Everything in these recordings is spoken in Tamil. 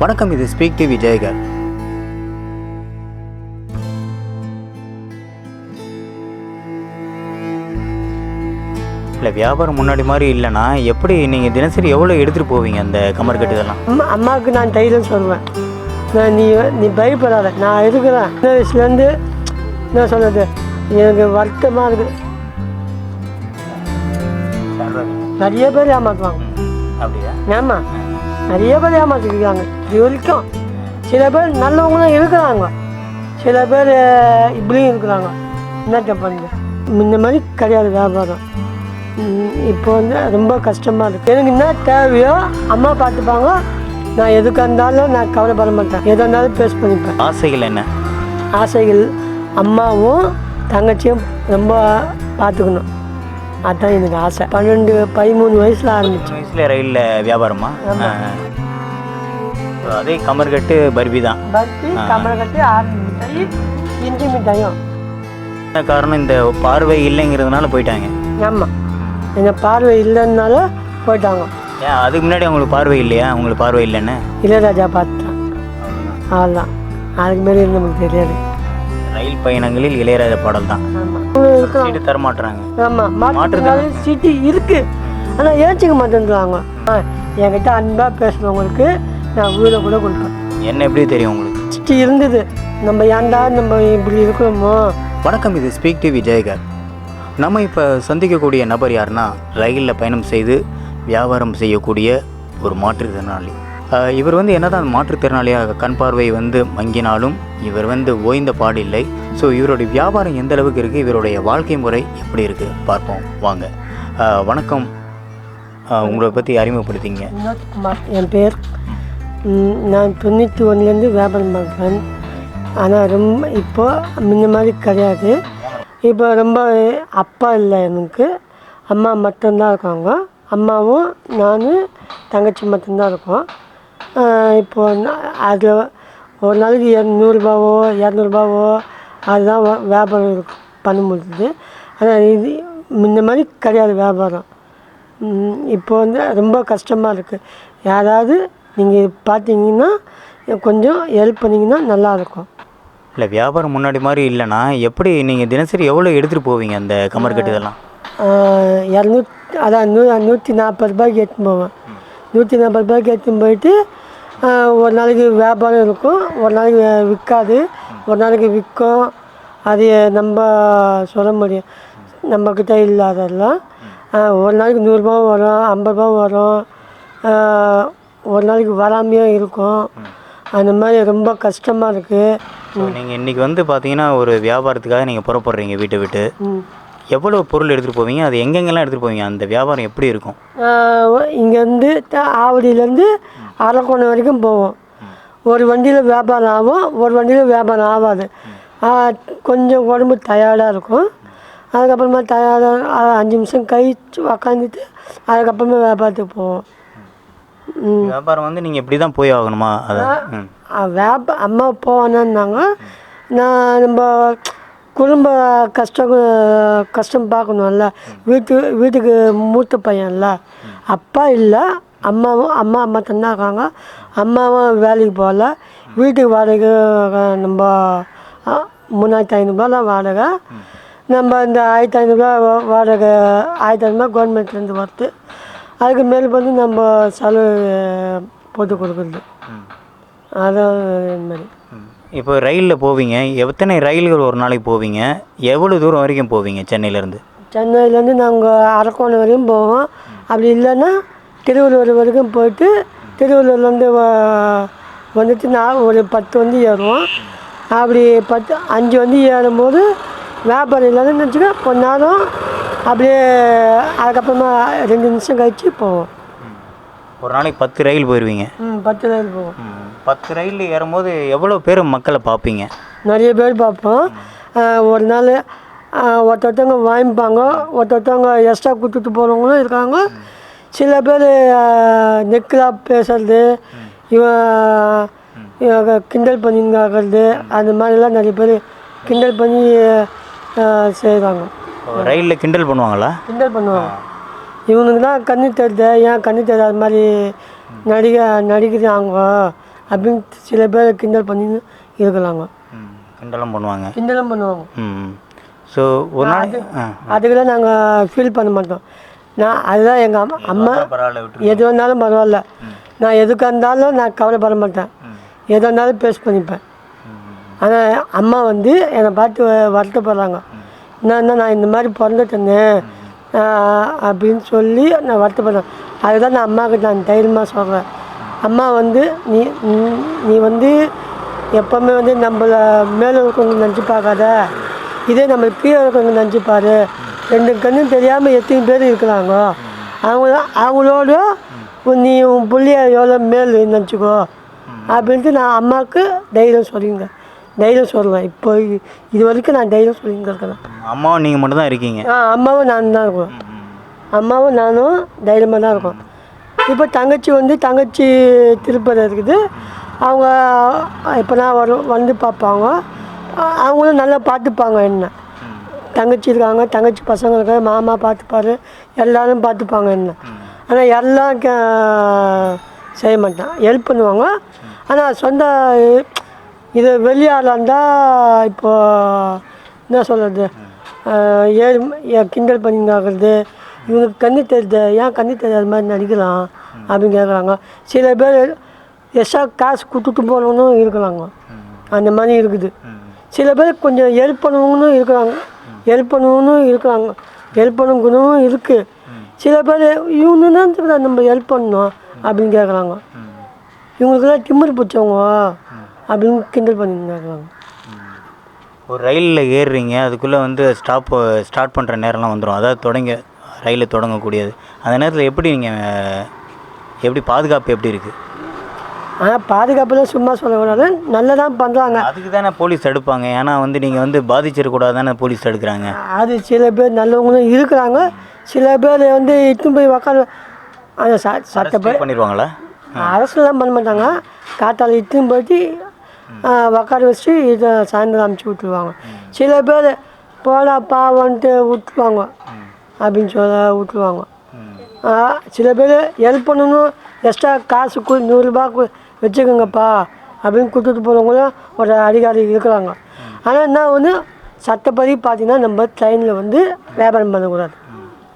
வணக்கம் இது ஸ்பீக் டிவி ஜெயகர். இல்லை வியாபாரம் முன்னாடி மாதிரி இல்லைன்னா எப்படி நீங்கள் தினசரி எவ்வளோ எடுத்துகிட்டு போவீங்க அந்த கமர் கட்டு இதெல்லாம்? அம்மா அம்மாவுக்கு நான் தைரியம் சொல்லுவேன். நான் நீ நீ பயப்படாத. நான் இருக்கிறேன் சின்ன வயசுலேருந்து என்ன சொல்கிறது எனக்கு வருத்தமாக இருக்குது. நிறைய பேர் ஏமாற்றுவாங்க அப்படியா? ஆமாம் நிறைய பேர் ஏமாற்றிருக்காங்க இது வரைக்கும் சில பேர் நல்லவங்களும் இருக்கிறாங்க. சில பேர் இப்படியும் இருக்கிறாங்க. என்னத்த பண்ணுது முன்ன மாதிரி கிடையாது வியாபாரம். இப்போ வந்து ரொம்ப கஷ்டமாக இருக்குது எனக்கு என்ன தேவையோ அம்மா பார்த்துப்பாங்க. நான் எதுக்காக இருந்தாலும் நான் கவலைப்பட மாட்டேன். எதாக இருந்தாலும் பேஸ் பண்ணிப்பேன். ஆசைகள் என்ன? ஆசைகள் அம்மாவும் தங்கச்சியும் ரொம்ப பார்த்துக்கணும். அதுதான் எனக்கு ஆசை. பன்னெண்டு பதிமூணு வயசில் ஆரம்பிச்சேன். சின்ன வயசில் ரயிலில் வியாபாரமா? அதே கமர் கட்டு பர்பி தான். பர்ஃபி கமலை கட்டி ஆரஞ்சு மிட்டாய் இஞ்சி மிட்டாயும் என்ன காரணம்? இந்த பார்வை இல்லைங்கிறதுனால போயிட்டாங்க. ஆமாம் எங்கள் பார்வை இல்லைன்னால போயிட்டாங்க. ஏன் அதுக்கு முன்னாடி அவங்களுக்கு பார்வை இல்லையா? உங்களுக்கு பார்வை இல்லைன்னு? இளையராஜா பார்த்துட்டான். அவ்வளோதான் அதுக்கு மாரி நமக்கு தெரியாது. ரயில் பயணங்களில் இளையராஜா பாடல் தான் ஆமாம் இருக்கலாம் சீட்டு தர மாட்டுறாங்க ஆமாம் மாற்றுறதுனால சிட்டி இருக்கு. ஆனால் ஏற்றிக்க மாட்டேன்றாங்க. என்கிட்ட அன்பாக பேசுகிறவங்களுக்கு நான் வீடை கூட கொடுப்பேன். என்ன எப்படி தெரியும் உங்களுக்கு? சிட்டி இருந்தது. நம்ம ஏன்டா நம்ம இப்படி இருக்கிறோமோ? வணக்கம் இது ஸ்பீக் டிவி ஜெயகர். நம்ம இப்போ சந்திக்கக்கூடிய நபர் யாருன்னா ரயிலில் பயணம் செய்து வியாபாரம் செய்யக்கூடிய ஒரு மாற்றுத்திறனாளி. இவர் வந்து என்னதான் மாற்றுத்திறனாளியாக கண் பார்வை வந்து மங்கினாலும் இவர் வந்து ஓய்ந்த பாடில்லை ஸோ இவருடைய வியாபாரம் எந்த அளவுக்கு இருக்குது இவருடைய வாழ்க்கை முறை எப்படி இருக்குது பார்ப்போம். வாங்க. வணக்கம். உங்களை பற்றி அறிமுகப்படுத்திங்க. என் பேர். நான் தொண்ணூற்றி ஒன்றுலேருந்து வியாபாரம் பண்ணுறேன் ஆனால் ரொம்ப இப்போ முன்ன மாதிரி கிடையாது. இப்போ ரொம்ப அப்பா இல்லை எனக்கு. அம்மா மட்டும்தான் இருக்காங்க. அம்மாவும் நான் தங்கச்சி மட்டும்தான் இருக்கோம். ஆஹ் இப்போ நா- அது ஒரு நாளைக்கு நூறுரூபாவோ இரநூறுபாவோ அதுதான் வியாபாரம் பண்ண முடியுது ஆனால் இது முன்ன மாதிரி கிடையாது வியாபாரம். இப்போ வந்து ரொம்ப கஷ்டமாக இருக்குது யாராவது நீங்கள் பார்த்தீங்கன்னா கொஞ்சம் ஹெல்ப் பண்ணிங்கன்னா நல்லாயிருக்கும் இல்லை வியாபாரம் முன்னாடி மாதிரி இல்லைன்னா எப்படி நீங்கள் தினசரி எவ்வளோ எடுத்துகிட்டு போவீங்க அந்த கமர் கட்டு இதெல்லாம் இரநூத்தி அதான் நூ நூற்றி நாற்பது ரூபாய்க்கு எடுத்துன்னு போவேன். நூற்றி நாற்பது ரூபாய்க்கு எடுத்துன்னு போயிட்டு ஒரு நாளைக்கு வியாபாரம் இருக்கும். ஒரு நாளைக்கு விற்காது ஒரு நாளைக்கு விற்கும். அது நம்ம சொல்ல முடியும். நம்மக்கிட்ட இல்லாதெல்லாம் ஒரு நாளைக்கு நூறுரூபா வரும் ஐம்பது ரூபா வரும். ஒரு நாளைக்கு வராமையும் இருக்கும். அந்த மாதிரி ரொம்ப கஷ்டமாக இருக்குது நீங்கள் இன்றைக்கி வந்து பார்த்தீங்கன்னா ஒரு வியாபாரத்துக்காக நீங்கள் புறப்படுறீங்க வீட்டை விட்டு. எவ்வளோ பொருள் எடுத்துகிட்டு போவீங்க? அது எங்கெங்கெல்லாம் எடுத்துகிட்டு போவீங்க? அந்த வியாபாரம் எப்படி இருக்கும்? இங்கேருந்து ஆவடியிலேருந்து அரக்கோணம் வரைக்கும் போவோம். ஒரு வண்டியில் வியாபாரம் ஆகும் ஒரு வண்டியில் வியாபாரம் ஆகாது. கொஞ்சம் உடம்பு டயர்டாக இருக்கும். அதுக்கப்புறமா டயர்டாக அஞ்சு நிமிஷம் கழிச்சு உக்காந்துட்டு அதுக்கப்புறமா வியாபாரத்துக்கு போவோம். வியாபாரம் வந்து நீங்கள் இப்படி தான் போய் ஆகணுமா? வியாபா அம்மா போவானாங்க நான் நம்ம குடும்ப கஷ்டம் கஷ்டம் பார்க்கணும்ல. வீட்டு வீட்டுக்கு மூத்த பையன்ல. அப்பா இல்லை. அம்மாவும் அம்மா அம்மா தந்தா இருக்காங்க அம்மாவும் வேலைக்கு போகல. வீட்டுக்கு வாடகை நம்ம மூணாயிரத்தி ஐநூறுபாலாம் வாடகை. நம்ம இந்த ஆயிரத்தி ஐநூறுரூவா வாடகை ஆயிரத்தி ஐநூறுபா கவர்மெண்ட்லேருந்து வருது. அதுக்கு மேல் வந்து நம்ம செலவு போட்டு கொடுக்குறது. அதான் இது மாதிரி. இப்போ ரயிலில் போவீங்க. எத்தனை ரயில்கள் ஒரு நாளைக்கு போவீங்க? எவ்வளோ தூரம் வரைக்கும் போவீங்க சென்னையிலேருந்து? சென்னையிலேருந்து நாங்கள் அரக்கோணம் வரையும் போவோம். அப்படி இல்லைன்னா திருவள்ளூர் வரைக்கும் போயிட்டு திருவள்ளூர்லேருந்து வ- வந்துட்டு நான் ஒரு பத்து வந்து ஏறுவோம். அப்படி பத்து அஞ்சு வந்து ஏறும்போது வியாபாரம் இல்லைன்னு வச்சுக்க கொஞ்ச நேரம் அப்படியே அதுக்கப்புறமா ரெண்டு நிமிஷம் கழிச்சு போவோம். ஒரு நாளைக்கு பத்து ரயில் போயிடுவீங்க ம் பத்து ரயில் போவோம். பத்து ரயில் ஏறும்போது எவ்வளோ பேர் மக்களை பார்ப்பீங்க? நிறைய பேர் பார்ப்போம். ஒரு நாள் ஒருத்தொருத்தவங்க வாங்கிப்பாங்க ஒருத்தொருத்தவங்க எக்ஸ்ட்ரா கொடுத்துட்டு போகிறவங்களும் இருக்காங்க. சில பேர் நெக்கில் பேசுறது இவன் கிண்டல் பண்ணிங்கிறது அந்த மாதிரிலாம் நிறைய பேர் கிண்டல் பண்ணி செய்கிறாங்க ரயிலில் கிண்டல் பண்ணுவாங்களா? கிண்டல் பண்ணுவாங்க. இவனுக்கு தான் கண்ணு தெரியுது ஏன் கண்ணு தெரியாத மாதிரி நடிக நடிக்கிறாங்க அப்படின்னு சில பேர் கிண்டல் பண்ணி இருக்கிறாங்க. கிண்டலும் பண்ணுவாங்க. கிண்டலும் பண்ணுவாங்க. ஸோ ஒரு ஆ அதுக்கெல்லாம் நாங்கள் ஃபீல் பண்ண மாட்டோம். நான் அதுதான் எங்கள் அம்மா அம்மா எது வந்தாலும் பரவாயில்ல. நான் எதுக்காக இருந்தாலும் நான் கவலைப்பட மாட்டேன். எது வந்தாலும் பேஸ் பண்ணிப்பேன். ஆனால் அம்மா வந்து என்னை பார்த்து வருத்தப்படுறாங்க. என்னன்னா நான் இந்த மாதிரி பிறந்துட்டேனே ஆஹ் அப்படின்னு சொல்லி நான் வருத்தப்படுறேன். அதுதான் நான் அம்மாவுக்கு நான் தைரியமாக சொல்கிறேன் அம்மா வந்து நீ நீ- வந்து எப்போவுமே வந்து நம்மளை மேலே இருக்கவங்க நினச்சி பார்க்காத இதே நம்ம கீழே இருக்கவங்க நினச்சி பாரு ரெண்டு கண்ணும் தெரியாமல் எத்தனை பேர் இருக்கிறாங்க? அவங்கள அவங்களோட நீ உன் புள்ளைய எவ்வளோ மேல் நினச்சிக்கோ. அப்படின்ட்டு நான் அம்மாவுக்கு தைரியம் சொல்லிங்க. தைரியம் சொல்லுவேன் இப்போ இது வரைக்கும் நான் தைரியம் சொல்லிங்க இருக்கிறேன். அம்மாவும் நீங்கள் மட்டும் தான் இருக்கீங்க? ஆ அம்மாவும் நான் தான் இருக்கோம். அம்மாவும் நானும் தைரியமாக தான் இருக்கோம். இப்போ தங்கச்சி வந்து தங்கச்சி திருப்பதி இருக்குது. அவங்க இப்போ நான் வரும் வந்து பார்ப்பாங்க. அவங்களும் நல்லா பார்த்துப்பாங்க என்ன. தங்கச்சி இருக்காங்க தங்கச்சி பசங்க இருக்காங்க மாமா பார்த்துப்பாரு எல்லாரும் பார்த்துப்பாங்க என்ன. ஆனால் எல்லாம் கே- செய்ய மாட்டான். ஹெல்ப் பண்ணுவாங்க. ஆனால் சொந்த இது வெளியால் இருந்தால் இப்போ என்ன சொல்கிறது ஏழு ஏ- கிண்டல் பண்ணிங்கிறது இவனுக்கு கண்ணு தெரியுது ஏன் கண்ணு தெரியாத மாதிரி நடிக்கலாம் அப்படின்னு கேட்குறாங்க சில பேர் எக்ஸ்ட்ரா காசு கொடுத்துட்டு போனவங்களும் இருக்கிறாங்க அந்த மாதிரி இருக்குது. சில பேர் கொஞ்சம் ஹெல்ப் பண்ணுவவங்களும் இருக்கிறாங்க. ஹெல்ப் பண்ணணும்னு இருக்கிறாங்க ஹெல்ப் பண்ணுங்கணும் இருக்குது சில பேர் இவங்க தான் நம்ம ஹெல்ப் பண்ணணும் அப்படின்னு கேட்குறாங்க இவங்களுக்கெல்லாம் திமிர் பிடிச்சவங்க அப்படின்னு கிண்டல் பண்ணிட்டு கேட்குறாங்க ஒரு ரயிலில் ஏறுறீங்க அதுக்குள்ளே வந்து ஸ்டாப் ஸ்டார்ட் பண்ணுற நேரம்லாம் வந்துடும் அதாவது தொடங்க ரயிலில் தொடங்கக்கூடியது. அந்த நேரத்தில் எப்படி நீங்கள் எப்படி பாதுகாப்பு எப்படி இருக்குது ஆனால் பாதுகாப்புலாம் சும்மா சொல்லக்கூடாது நல்லதான் பண்ணுறாங்க அதுக்கு தானே போலீஸ் தடுப்பாங்க ஏன்னா வந்து நீங்கள் வந்து பாதிச்சிடக்கூடாது தானே போலீஸ் தடுக்கிறாங்க அது சில பேர் நல்லவங்களும் இருக்கிறாங்க. சில பேர் வந்து இட்டுன்னு போய் உக்கார அந்த ச சட்டப்படி பண்ணிடுவாங்களா? அரசுலாம் பண்ண மாட்டாங்க. காத்தால இட்டுன்னு போயிட்டு உக்கார வச்சு இதை சாயந்தரம் அமுச்சு விட்டுருவாங்க. சில பேர் போடா பாவன்ட்டு விட்டுருவாங்க. அப்படின்னு சொல்ல விட்டுருவாங்க. சில பேர் ஹெல்ப் பண்ணணும். எக்ஸ்ட்ரா காசு நூறுரூபா வச்சுக்கோங்கப்பா அப்படின்னு கொடுத்துட்டு போகிறவங்களும் ஒரு அதிகாரி இருக்கிறாங்க. ஆனால் என்ன ஒன்று சட்டப்படி பார்த்தீங்கன்னா நம்ம ட்ரெயினில் வந்து வியாபாரம் பண்ணக்கூடாது.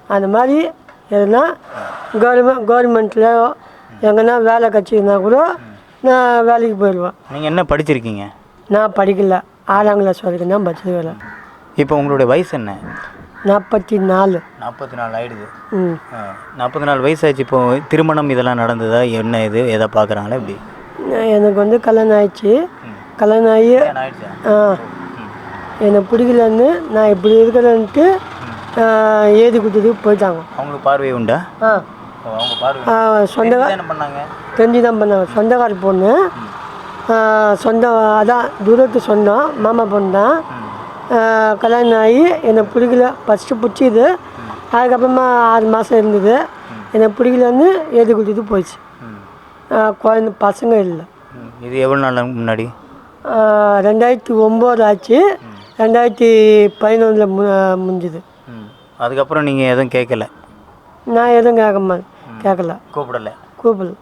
அந்த மாதிரி எதுனா கவர்மெண்ட் கவர்மெண்ட்டில் எங்கன்னா வேலை கட்சினா கூட நான் வேலைக்கு போயிடுவேன். நீங்கள் என்ன படிச்சிருக்கீங்க? நான் படிக்கல. ஆறாம் கிளாஸ் வரைக்கும் தான் படிச்சிருக்கேன் இப்போ உங்களுடைய வயசு என்ன? நாற்பத்தி நாலு நாற்பத்தி நாலு ஆயிடுது. ம். நாற்பத்தி நாலு வயசாச்சு இப்போ திருமணம் இதெல்லாம் நடந்ததா? என்ன இது? எதை பார்க்குறாங்களா இப்படி எனக்கு வந்து கல்யாணம் ஆயிடுச்சு கல்யாணம் ஆகி ஆ, எனக்கு பிடிக்கலன்னு நான் இப்படி இருக்கிறேன்ட்டு ஏதி கொடுத்துட்டு போயிட்டாங்க. அவங்களுக்கு பார்வை உண்டா? ஆ. ஓ, அவங்க பார்வை ஆ, சொந்த என்ன பண்ணாங்க? தெரிஞ்சு தான் பண்ணாங்க சொந்தக்கார பொண்ணு. சொந்த அதான் தூரத்து சொந்தம். மாமா பொண்ணு தான். கல்யாணம் ஆகி எனக்கு பிடிக்கல. ஃபஸ்ட்டு பிடிச்சிது. அதுக்கப்புறமா ஆறு மாதம் இருந்தது. எனக்கு பிடிக்கலன்னு ஏதி கொடுத்துட்டு போயிடுச்சு. குழந்த பசங்க இல்லை. இது எவ்வளோ நாள் முன்னாடி? ரெண்டாயிரத்தி ஒம்பது ஆச்சு. ரெண்டாயிரத்தி பதினொன்றில் மு முடிஞ்சுது. அதுக்கப்புறம் நீங்கள் எதுவும் கேட்கல நான் எதுவும் கேட்க மாட்டேன் கேட்கல. கூப்பிடலை. கூப்பிடல.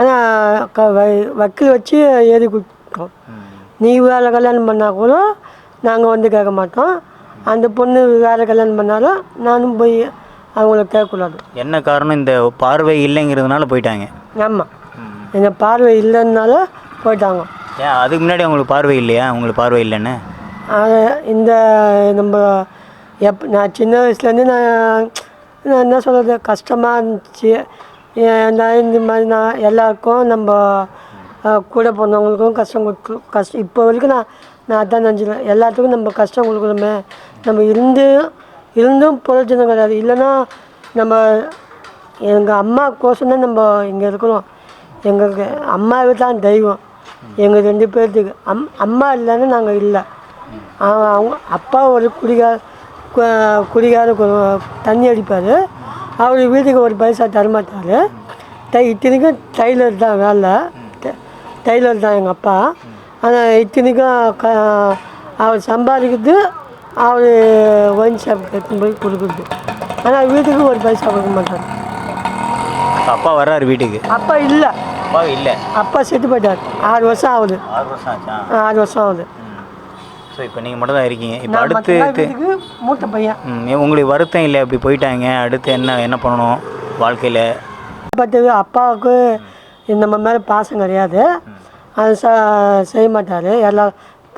ஆனால் வக்கீல் வச்சு எழுதி கொடுத்தோம். நீ வேறு கல்யாணம் பண்ணால் கூட நாங்கள் வந்து கேட்க மாட்டோம். அந்த பொண்ணு வேறு கல்யாணம் பண்ணாலும் நானும் போய் அவங்கள கேட்கக்கூடாது. என்ன காரணம்? இந்த பார்வை இல்லைங்கிறதுனால போயிட்டாங்க. ஆமாம். எங்கள் பார்வை இல்லைன்னால போயிட்டாங்க. ஏன் அதுக்கு முன்னாடி அவங்களுக்கு பார்வை இல்லையா? அவங்களுக்கு பார்வை இல்லைன்னு? அது இந்த நம்ம எப் நான் சின்ன வயசுலேருந்து நான் நான் என்ன சொல்கிறது கஷ்டமாக இருந்துச்சு. நான் இந்த மாதிரி நான் எல்லாருக்கும் நம்ம கூட பிறந்தவங்களுக்கும் கஷ்டம் கொடுத்து கஷ்டம் இப்போ வரைக்கும் நான் நான் அதான் நினச்சிக்கிறேன். எல்லாத்துக்கும் நம்ம கஷ்டம் கொடுக்குறோமே நம்ம இருந்து இருந்தும் பிரயோஜனம் கிடையாது. இல்லைன்னா நம்ம எங்கள் அம்மா கோசம் தான் நம்ம இங்கே இருக்கிறோம் எங்களுக்கு அம்மாவே தான் தெய்வம். எங்கள் ரெண்டு பேர்த்துக்கு. அம் அம்மா இல்லைன்னு நாங்கள் இல்லை. அவன் அவங்க அப்பா ஒரு குடிகார குடிகார கு- தண்ணி அடிப்பார். அவர் வீட்டுக்கு ஒரு பைசா தரமாட்டார். தை இத்தனைக்கும் டைலர் தான் வேலை. டைலர் தான் எங்கள் அப்பா. ஆனால் இத்தனைக்கும் க அவர் சம்பாதிக்கிறது அவர் ஒயின் ஷாப் எடுத்துன்னு போய் கொடுக்குறது. ஆனால் வீட்டுக்கு ஒரு பைசா கொடுக்க மாட்டார். அப்பா வர்றாரு வீட்டுக்கு. அப்பா இல்லை. அப்பா இல்லை. அப்பா செத்து போயிட்டார். ஆறு வருஷம் ஆகுது. ஆறு வருஷம் ஆச்சா? ஆறு வருஷம் ஆகுது. ஸோ இப்போ நீங்கள் மட்டும் தான் இருக்கீங்க. இப்போ நான் அடுத்து மட்டும்தான் வீட்டுக்கு மூத்த பையன். ம், உங்களுக்கு வருத்தம் இல்லை? இப்படி போயிட்டாங்க. அடுத்து என்ன என்ன பண்ணணும் வாழ்க்கையில்? பார்த்தது அப்பாவுக்கு நம்ம மேலே பாசம் கிடையாது. அது ச செய்ய மாட்டார். எல்லா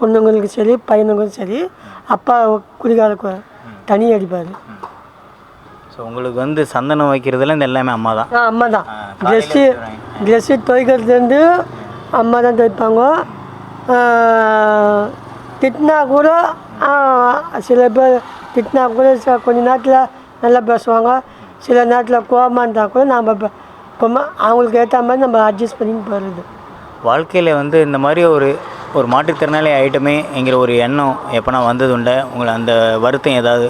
பொண்ணுங்களுக்கும் சரி பையனுங்களுக்கும் சரி அப்பா குடிகார கு- தண்ணி அடிப்பார். ஸோ உங்களுக்கு வந்து சந்தனம் வைக்கிறதுல இந்த எல்லாமே அம்மா தான் ஆ அம்மா தான் ட்ரெஸ்ஸு ட்ரெஸ்ஸு துவைக்கிறதுலேருந்து அம்மா தான் துவைப்பாங்க திட்டினா கூட சில பேர் திட்டினா கூட கொஞ்ச நேரத்தில் நல்லா பேசுவாங்க. சில நேரத்தில் கோவமாக இருந்தால் கூட நாம் இப்போ அவங்களுக்கு ஏற்ற மாதிரி நம்ம அட்ஜஸ்ட் பண்ணி போயிடுது வாழ்க்கையில் வந்து இந்த மாதிரி ஒரு ஒரு மாற்றுத்திறனாளி ஆகிட்டமே என்கிற ஒரு எண்ணம் எப்போனா வந்ததுண்டா? உங்களை அந்த வருத்தம் ஏதாவது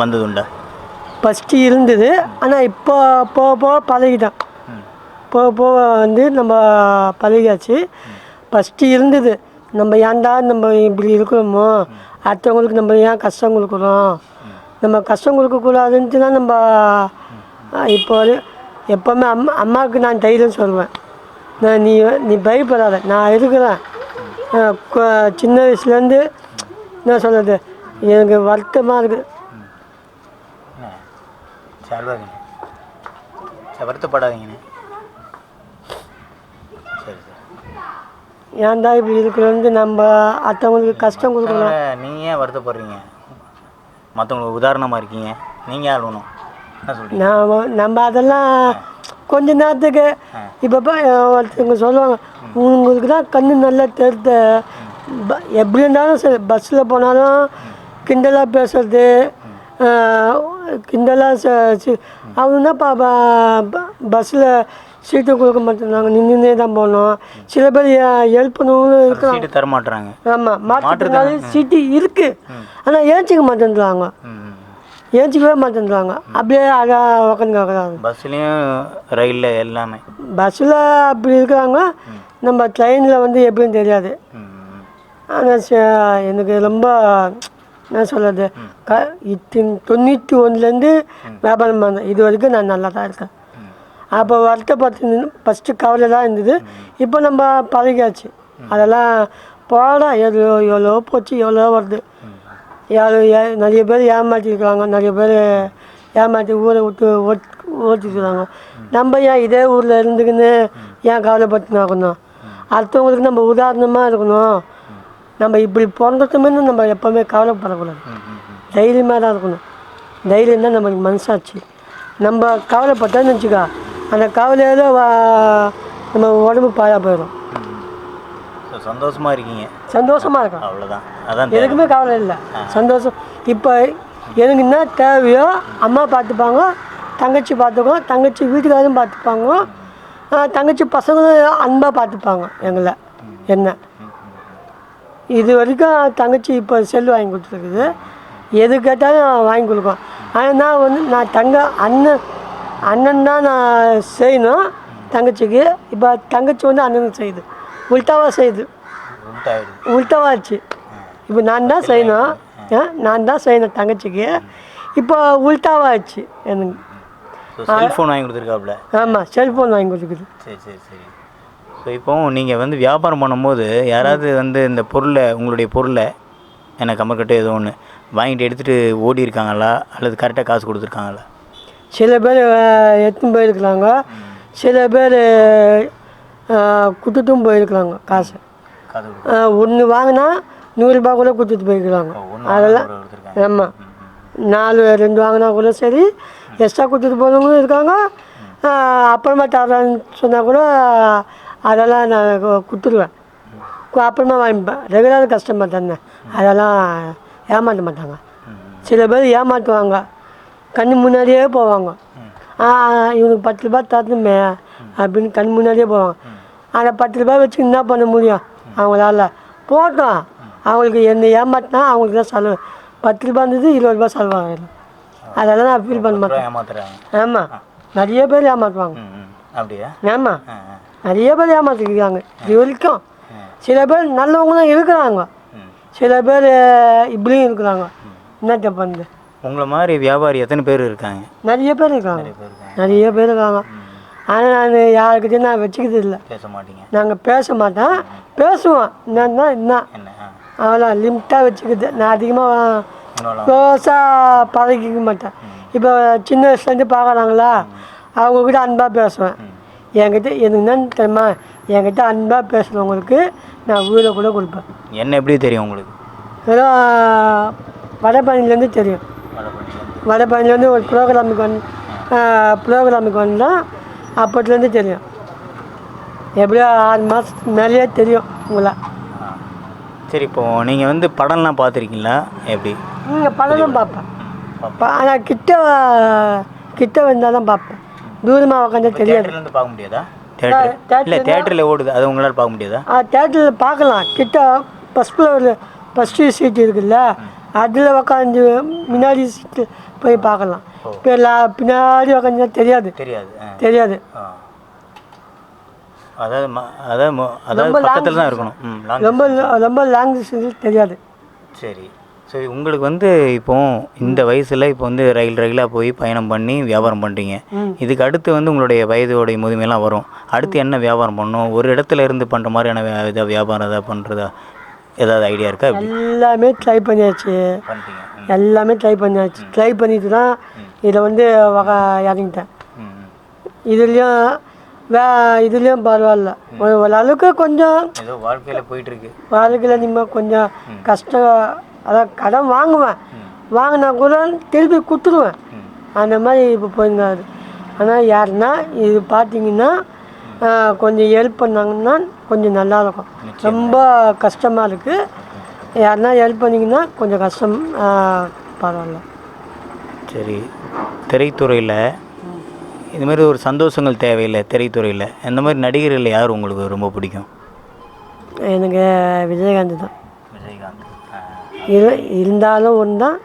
வந்ததுண்டா? ஃபஸ்ட்டு இருந்தது. ஆனால் இப்போ போக போக பழகிட்டேன். போக போக வந்து நம்ம பழகியாச்சு. ஃபஸ்ட்டு இருந்தது. நம்ம ஏன்டா நம்ம இப்படி இருக்கிறோமோ? அடுத்தவங்களுக்கு நம்ம ஏன் கஷ்டம் கொடுக்குறோம்? நம்ம கஷ்டம் கொடுக்கக்கூடாதுன்ட்டு தான் நம்ம இப்போ எப்போவுமே அம்மா அம்மாவுக்கு நான் தைரியம் சொல்லுவேன் நான் நீ நீ பயப்படாத. நான் இருக்கிறேன். சின்ன வயசுலேருந்து என்ன சொல்கிறது எனக்கு வருத்தமாக இருக்குது சரி ஏன்டா இப்படி இருக்கிறோன்னு நம்ம அடுத்தவங்களுக்கு கஷ்டம் கொடுக்கணும். நீங்கள் ஏன் வருத்தப்படுறீங்க? மற்றவங்களுக்கு உதாரணமாக இருக்கீங்க. நீங்கள் சொல்கிறீங்க நாம நம்ம அதெல்லாம் கொஞ்ச நேரத்துக்கு இப்போ ஒருத்தவங்க சொல்லுவாங்க உங்களுக்கு தான் கண்ணு நல்லா தெரிந்த எப்படி இருந்தாலும் சரி பஸ்ஸில் போனாலும் கிண்டலாக பேசுறது கிண்டலாக அவங்க தான் பஸ்ஸில் சீட்டு கொடுக்க மாட்டேங்கிறாங்க நின்றுனே தான் போகணும். சில பேர் ஹெல்ப் பண்ணவங்களும் இருக்கிறாங்க. சீட்டு தர மாட்டுறாங்க ஆமாம் மாற்றுத்திறனாளி சீட்டு இருக்குது ஆனால் ஏற்றிக்க மாட்டேன்றாங்க. ஏற்றிக்கவே மாட்டேன்றாங்க. அப்படியே அழகாக உட்காந்து கேட்குறாங்க பஸ்ஸுலேயும் ரயிலில் எல்லாமே. பஸ்ஸில் அப்படி இருக்கிறாங்க நம்ம ட்ரெயினில் வந்து எப்படின்னு தெரியாது. ஆனால் எனக்கு ரொம்ப என்ன சொல்கிறது க இத்தின் தொண்ணூற்றி ஒன்றுலேருந்து வியாபாரம் பண்ணேன் இது வரைக்கும் நான் நல்லா தான் இருக்கேன். அப்போ வருத்தப்பட்டு ஃபஸ்ட்டு கவலை தான் இருந்தது. இப்போ நம்ம பழகியாச்சு. அதெல்லாம் போடா எவ்வளோ எவ்வளோ போச்சு எவ்வளோ வருது. யாரு ஏ- நிறைய பேர் ஏமாற்றிருக்காங்க நிறைய பேர் ஏமாற்றி ஊரை விட்டு ஓட் ஓட்டிருக்காங்க நம்ம ஏன் இதே ஊரில் இருந்துக்கின்னு ஏன் கவலைப்பட்டு இருக்கணும் அடுத்தவங்களுக்கு நம்ம உதாரணமாக இருக்கணும். நம்ம இப்படி பிறந்துட்டோமே நம்ம எப்போவுமே கவலைப்படக்கூடாது. தைரியமாக தான் இருக்கணும். தைரியம் தான் நம்மளுக்கு மனசாச்சு நம்ம கவலைப்பட்டோன்னு வச்சுக்கோ அந்த கவலையில் நம்ம உடம்பு பாழா போயிடும். ஸோ சந்தோஷமாக இருக்கீங்க. சந்தோஷமாக இருக்கும் அவ்வளோதான் அதான். எதுக்குமே கவலை இல்லை. சந்தோஷம். இப்போ எனக்கு என்ன தேவையோ அம்மா பார்த்துப்பாங்க தங்கச்சி பார்த்துக்குவோம் தங்கச்சி வீட்டுக்காரும் பார்த்துப்பாங்க தங்கச்சி பசங்களும் அன்பாக பார்த்துப்பாங்க எங்களை. என்ன? இது வரைக்கும் தங்கச்சி இப்போ செல் வாங்கி கொடுத்துருக்குது. எது கேட்டாலும் வாங்கி கொடுக்கும். ஆனால் நான் வந்து நான் தங்க அண்ணன் அண்ணன் தான் நான் செய்யணும் தங்கச்சிக்கு. இப்போ தங்கச்சி வந்து அண்ணனுக்கு செய்யுது. உல்ட்டாவாக செய்யுது உல்ட்டாவாச்சு இப்போ நான் தான் செய்யணும். நான் தான் செய்யணும் தங்கச்சிக்கு. இப்போ உல்ட்டாவாச்சு எனக்கு. செல்ஃபோன் வாங்கி கொடுத்துருக்காப்புல? ஆமாம் செல்ஃபோன் வாங்கி கொடுக்குது. சரி சரி சரி. ஸோ இப்போ நீங்கள் வந்து வியாபாரம் பண்ணும்போது யாராவது வந்து இந்த பொருளை உங்களுடைய பொருளை எனக்கு கம்மர்கட்டு ஏதோ ஒன்று வாங்கிட்டு எடுத்துகிட்டு ஓடி இருக்காங்களா? அல்லது கரெக்டாக காசு கொடுத்துருக்காங்களா? சில பேர் எடுத்துன்னு போயிருக்கிறாங்க சில பேர் கொடுத்துட்டும் போயிருக்கிறாங்க காசு. ஒன்று வாங்கினா நூறுரூபா கூட கொடுத்துட்டு போயிருக்கிறாங்க அதெல்லாம் ஆமாம் நாலு ரெண்டு வாங்கினா கூட சரி எக்ஸ்ட்ரா கொடுத்துட்டு போனவங்களும் இருக்காங்க. அப்புறமா தரேன்னு சொன்னால் கூட அதெல்லாம் நான் கொடுத்துருவேன். அப்புறமா வாங்கிப்பேன். ரெகுலர் கஸ்டமர் தானே. அதெல்லாம் ஏமாற்ற மாட்டாங்க. சில பேர் ஏமாற்றுவாங்க கண்ணு முன்னாடியே போவாங்க. இவனுக்கு பத்து ரூபாய் தரணுமே. அப்படின்னு கண் முன்னாடியே போவாங்க. அந்த பத்து ரூபாய் வச்சு என்ன பண்ண முடியும்? அவங்களால. போட்டோம். அவங்களுக்கு என்னை ஏமாட்டினா அவங்களுக்கு தான் செலவு. பத்து ரூபாய் இருந்தது இருபது ரூபாய் செலவாகிடும் அதெல்லாம் நான் ஃபீல் பண்ண மாட்டேன். ஆமாம் நிறைய பேர் ஏமாற்றுவாங்க அப்படியா? ஆமாம் நிறைய பேர் ஏமாற்றிருக்காங்க இது வரைக்கும். சில பேர் நல்லவங்களும் இருக்கிறாங்க. சில பேர் இப்படியும் இருக்கிறாங்க. என்னத்த பண்ணுது உங்களை மாதிரி வியாபாரி எத்தனை பேர் இருக்காங்க? நிறைய பேர் இருக்காங்க. நிறைய பேர் இருக்காங்க. ஆனால் நான் யாருக்கிட்டையும் நான் வச்சுக்கிறது இல்லை. பேச மாட்டீங்க நாங்கள் பேச மாட்டோம் பேசுவோம். என்னன்னா என்ன? அவ்வளோ லிமிட்டாக வச்சுக்கிது நான் அதிகமாக க்ளோஸாக பழகிக்க மாட்டேன். இப்போ சின்ன வயசுலேருந்து பார்க்குறாங்களா? அவங்கக்கிட்ட அன்பாக பேசுவேன். என்கிட்ட என்னன்னு தெரியுமா? என்கிட்ட அன்பாக பேசுகிறவங்களுக்கு நான் வீடை கூட கொடுப்பேன். என்ன எப்படி தெரியும் உங்களுக்கு? வெறும் வடபழனிலேருந்து தெரியும். வடபழனிலேருந்து ஒரு ப்ரோக்ராமுக்கு வந்து ப்ரோக்ராமுக்கு வந்தால் அப்போத்துலேருந்து தெரியும். எப்படியோ ஆறு மாதத்துக்கு மேலேயே தெரியும் உங்களை. ஆ. சரி இப்போ நீங்கள் வந்து படம்லாம் பார்த்துருக்கீங்களா? எப்படி? நீங்கள் படம் பார்ப்பேன். ஆனால் கிட்ட கிட்ட வந்தால் தான் பார்ப்பேன் தூரமாக உட்காந்து தெரியாது. பார்க்க முடியாதா? இல்லை தேட்டரில் ஓடுது. அது உங்களால் பார்க்க முடியாதா? தேட்டரில் பார்க்கலாம். கிட்ட ஃபஸ்ட் ஃப்ளோரில் ஃபஸ்ட்டு சீட் இருக்குல்ல. அதில் உட்காந்து முன்னாடி சீட்டு போய் பார்க்கலாம். இப்போ எல்லா- பின்னாடி உட்காந்து தெரியாது. தெரியாது. தெரியாது. அதாவது அதாவது பக்கத்தில் தான் இருக்கணும். லாங் ரொம்ப ரொம்ப லாங்குவேஜ் தெரியாது. சரி. சரி உங்களுக்கு வந்து இப்போ இந்த வயசில் இப்போ வந்து ரயில் ரயிலாக போய் பயணம் பண்ணி வியாபாரம் பண்ணுறீங்க இதுக்கு அடுத்து வந்து உங்களுடைய வயதோடைய முதுமையெல்லாம் வரும். அடுத்து என்ன வியாபாரம் பண்ணணும்? ஒரு இடத்துல இருந்து பண்ணுற மாதிரியான வே- இதை வியாபாரம் ஏதாவது பண்ணுறதா ஏதாவது ஐடியா இருக்கா எல்லாமே ட்ரை பண்ணியாச்சு. எல்லாமே ட்ரை பண்ணியாச்சு. ட்ரை பண்ணிட்டு தான் இதை வந்து இறங்கிட்டேன். இதுலேயும் வே இதுலேயும் பரவாயில்ல. ஒரு ஓரளவுக்கு கொஞ்சம் வாழ்க்கையில் போயிட்டுருக்கு. வாழ்க்கையில் நீங்கள் கொஞ்சம் கஷ்டம் அதான் கடன் வாங்குவேன். வாங்கினா கூட திருப்பி கொடுத்துருவேன். அந்த மாதிரி இப்போ போயிருந்தாரு. ஆனால் யாருன்னா இது பார்த்தீங்கன்னா கொஞ்சம் ஹெல்ப் பண்ணாங்கன்னா கொஞ்சம் நல்லா இருக்கும் ரொம்ப கஷ்டமாக இருக்குது யாருன்னா ஹெல்ப் பண்ணிங்கன்னா கொஞ்சம் கஷ்டம் பரவாயில்ல. சரி. திரைத்துறையில் இது மாதிரி ஒரு சந்தோஷங்கள் தேவையில்லை திரைத்துறையில். இந்த மாதிரி நடிகர்கள் யார் உங்களுக்கு ரொம்ப பிடிக்கும்? எனக்கு விஜயகாந்த் தான். விஜயகாந்த். இரு இருந்தாலும் ஒன்று தான்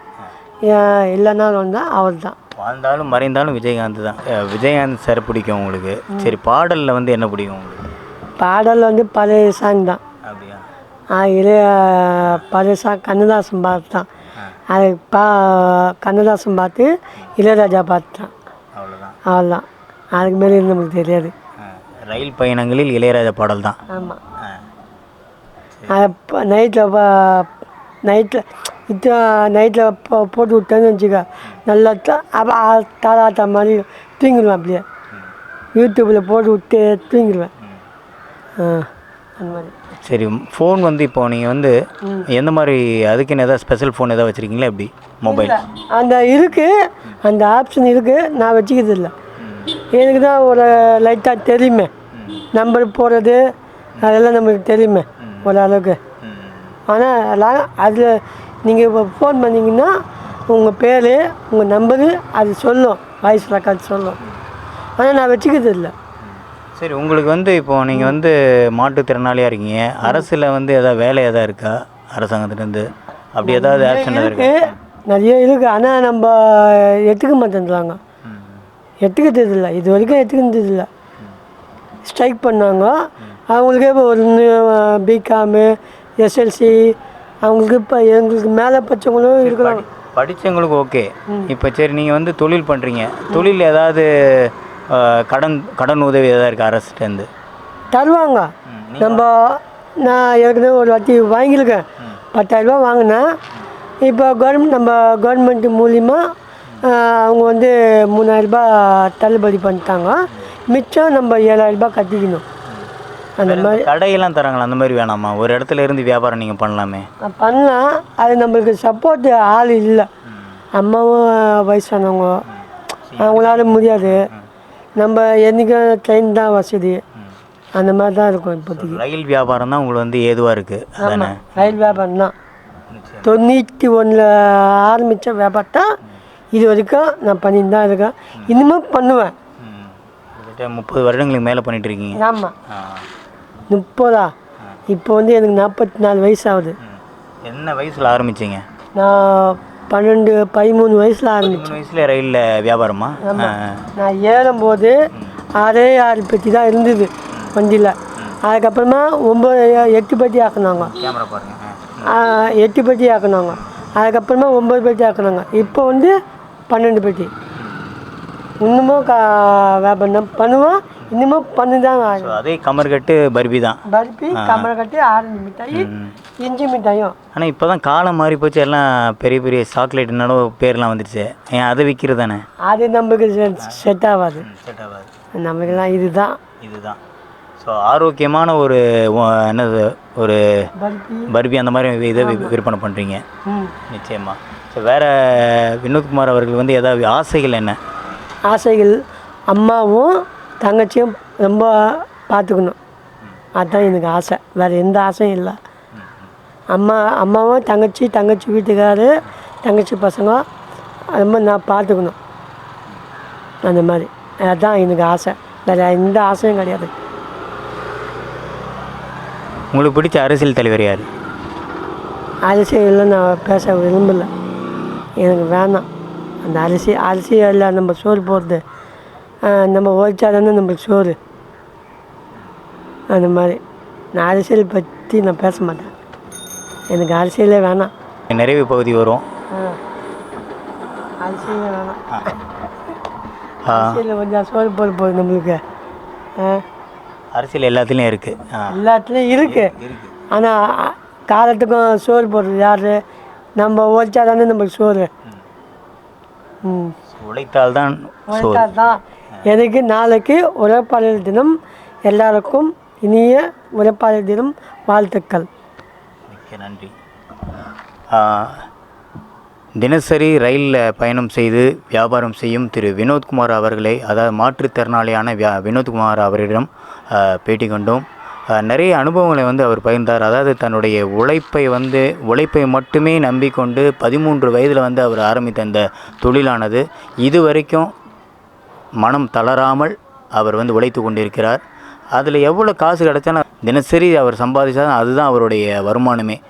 இல்லைனாலும் ஒன்று தான் அவர் தான் வாழ்ந்தாலும் மறைந்தாலும் விஜயகாந்த் தான். விஜயகாந்த் சார் பிடிக்கும் உங்களுக்கு. சரி பாடலில் வந்து என்ன பிடிக்கும் உங்களுக்கு? பாடல் வந்து பழைய சாங் தான். அப்படியா? இளைய பழைய சாங் கண்ணதாசன் பார்த்து தான். அது பா கண்ணதாசன் பார்த்து இளையராஜா பார்த்து தான். அவ்வளோதான் அவ்வளோதான் அதுக்கு மேலே நமக்கு தெரியாது. ரயில் பயணங்களில் இளையராஜா பாடல் தான். ஆமாம் நைட்டில் நைட்டில் இப்போ நைட்டில் போ போட்டு விட்டேன்னு வச்சுக்க. நல்லா அப்ப தாலாட்டா மாதிரி தூங்கிடுவேன் அப்படியே. யூடியூப்பில் போட்டு விட்டு தூங்கிடுவேன். அந்த மாதிரி. சரி ஃபோன் வந்து இப்போ நீங்கள் வந்து எந்த மாதிரி அதுக்குன்னு ஏதாவது ஸ்பெஷல் ஃபோன் ஏதாவது வச்சுருக்கீங்களா எப்படி? மொபைல். அந்த இருக்குது அந்த ஆப்ஷன் இருக்குது நான் வச்சுக்கிறது இல்லை. எனக்கு தான் ஒரு லைட்டாக தெரியுமே. நம்பர் போடுறது அதெல்லாம் நமக்கு தெரியுமே ஓரளவுக்கு ஆனால் அதில் நீங்கள் இப்போ ஃபோன் பண்ணிங்கன்னா உங்கள் பேர் உங்கள் நம்பரு அது சொல்லும். வாய்ஸ் ரெக்கார்ட் சொல்லும். ஆனால் நான் வச்சுக்கிறது இல்லை. சரி உங்களுக்கு வந்து இப்போ நீங்கள் வந்து மாற்றுத்திறனாளியாக இருக்கீங்க. அரசில் வந்து ஏதாவது வேலை ஏதாவது இருக்கா? அரசாங்கத்துலேருந்து? அப்படி ஏதாவது ஆப்ஷன் இருக்கா? இருக்குது நிறைய இருக்குது ஆனால் நம்ம எடுத்துக்க மாட்டேன்றாங்க. எடுத்துக்கிட்டது இல்லை. இது வரைக்கும் எடுத்துக்கிட்டது இல்லை. ஸ்ட்ரைக் பண்ணாங்க. அவங்களுக்கே இப்போ ஒரு பிகாமு எஸ்எல்சி அவங்களுக்கு இப்போ எங்களுக்கு மேலே பச்சவங்களும் இருக்கிறாங்க. படித்தவங்களுக்கு ஓகே. இப்போ சரி நீங்கள் வந்து தொழில் பண்ணுறீங்க தொழில் ஏதாவது கடன் கடன் உதவி ஏதாவது இருக்கா அரசுலேருந்து தருவாங்க. நம்ம நான் ஏற்கனவே ஒரு வாட்டி வாங்கியிருக்கேன். பத்தாயிரரூபா வாங்கினேன். இப்போ கவர்மெண்ட் நம்ம கவர்மெண்ட் மூலிமா அவங்க வந்து மூணாயிரரூபா தள்ளுபடி பண்ணிட்டாங்க. மிச்சம் நம்ம ஏழாயிரரூபா கட்டிக்கணும். அந்த மாதிரி கடையெல்லாம் தராங்களா? அந்த மாதிரி வேணாமா? ஒரு இடத்துல இருந்து வியாபாரம் நீங்கள் பண்ணலாமே. பண்ணலாம் அது நம்மளுக்கு சப்போர்ட் ஆள் இல்லை. அம்மாவும் வயசானவங்க. அவங்களால முடியாது. நம்ம என்றைக்கும் ட்ரெயின் தான் வசதி. அந்த மாதிரி தான் இருக்கும் இப்போதைக்கு. ரயில் வியாபாரம் தான் உங்களுக்கு வந்து ஏதுவாக இருக்குது அதானே? ரயில் வியாபாரம் தான். தொண்ணூற்றி ஒன்றில் ஆரம்பித்த வியாபாரத்தை இது வரைக்கும் நான் பண்ணிட்டு தான் இருக்கேன். இன்னுமும் பண்ணுவேன். முப்பது வருடங்களுக்கு மேலே பண்ணிட்டு இருக்கீங்க. ஆமாம். முப்பதா? இப்போ வந்து எனக்கு நாற்பத்தி நாலு வயசு ஆகுது. என்ன வயசில் ஆரம்பிச்சீங்க? நான் பன்னெண்டு பதிமூணு வயசில் ஆரம்பித்தேன் மூணு வயசுல ரயிலில் வியாபாரமா. நான் ஏறும்போது ஆறே ஆறு பெட்டி தான் இருந்தது வண்டியில். அதுக்கப்புறமா ஒம்பது எட்டு பெட்டி ஆக்குனாங்க. எட்டு பெட்டி ஆக்குனாங்க. அதுக்கப்புறமா ஒம்பது பெட்டி ஆக்குனாங்க. இப்போ வந்து பன்னெண்டு பெட்டி. இன்னமும் கா வியாபாரம் தான் பண்ணுவேன் இன்னமும் பண்ணி தான் ஸோ அதே கமர்கட்டு பர்பி தான். பருப்பி கமலக்கட்டு ஆரஞ்சு மிட்டாய் இஞ்சி மிட்டாயும். ஆனால் இப்போ தான் காலம் மாறி போச்சு. எல்லாம் பெரிய பெரிய சாக்லேட்னாலும் பேர்லாம் வந்துடுச்சு ஏன் அதை விற்கிறது தானே? அது நம்மளுக்கு செட் ஆகாது செட் ஆகாது நம்மளுக்கெல்லாம் இதுதான். இதுதான். ஸோ ஆரோக்கியமான ஒரு என்னது ஒரு பர்பி. அந்த மாதிரி இதை விற்பனை பண்ணுறீங்க ம். நிச்சயமா. ஸோ வேறு வினோத்குமார் அவர்கள் வந்து ஏதாவது ஆசைகள் என்ன? ஆசைகள் அம்மாவும் தங்கச்சியும் ரொம்ப பார்த்துக்கணும். அதுதான் எனக்கு ஆசை. வேறு எந்த ஆசையும் இல்லை. அம்மா அம்மாவும் தங்கச்சி தங்கச்சி வீட்டுக்காரு தங்கச்சி பசங்க ரொம்ப நான் பார்த்துக்கணும். அந்த மாதிரி. அதுதான் எனக்கு ஆசை. வேறு எந்த ஆசையும் கிடையாது. உங்களுக்கு பிடிச்ச அரசியல் தலைவர் யார்? அரசியலில் நான் பேச விரும்பலை. எனக்கு வேணாம். அந்த அரிசி அரிசியில் நம்ம சோறு போடுறது நம்ம உழைச்சா தானே நம்மளுக்கு சோறு. அந்த மாதிரி. நான் அரசியல் பற்றி நான் பேச மாட்டேன். எனக்கு அரசியலே வேணாம். நிறைவு பகுதி வரும். அரசியலே வேணாம். அரசியலில் கொஞ்சம் சோறு போட போகுது நம்மளுக்கு. அரசியல் எல்லாத்துலேயும் இருக்குது எல்லாத்துலேயும் இருக்குது ஆனால் காலத்துக்கும் சோறு போடுறது யார்? நம்ம உழைச்சா தானே நம்மளுக்கு சோறு. ம். உழைத்தால் தான் சோறு. தான் எனக்கு நாளைக்கு உழைப்பாளர் தினம். எல்லாருக்கும் இனிய உழைப்பாளர் தினம். வாழ்த்துக்கள். மிக்க நன்றி. தினசரி ரயிலில் பயணம் செய்து வியாபாரம் செய்யும் திரு வினோத்குமார் அவர்களை அதாவது மாற்றுத்திறனாளியான வியா வினோத்குமார் அவரிடம் பேட்டி கண்டோம். நிறைய அனுபவங்களை வந்து அவர் பகிர்ந்தார். அதாவது தன்னுடைய உழைப்பை வந்து உழைப்பை மட்டுமே நம்பிக்கொண்டு பதிமூன்று வயதில் வந்து அவர் ஆரம்பித்த அந்த தொழிலானது இது வரைக்கும் மனம் தளராமல் அவர் வந்து உழைத்து கொண்டிருக்கிறார். அதில் எவ்வளோ காசு கிடைச்சாலும் தினசரி அவர் சம்பாதிச்சாலும் அதுதான் அவருடைய வருமானமே.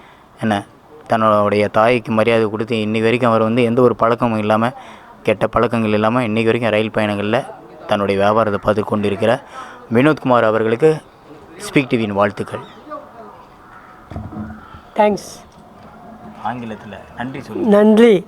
என்ன? தன்னுடைய தாய்க்கு மரியாதை கொடுத்து இன்னி வரைக்கும் அவர் வந்து எந்த ஒரு பழக்கமும் இல்லாமல் கெட்ட பழக்கங்கள் இல்லாமல் இன்றைக்கி வரைக்கும் ரயில் பயணங்களில் தன்னுடைய வியாபாரத்தை பார்த்து கொண்டிருக்கிற வினோத்குமார் அவர்களுக்கு ஸ்பீக் டிவியின் வாழ்த்துக்கள். தேங்க்ஸ் ஆங்கிலத்தில் நன்றி சொல்லி நன்றி.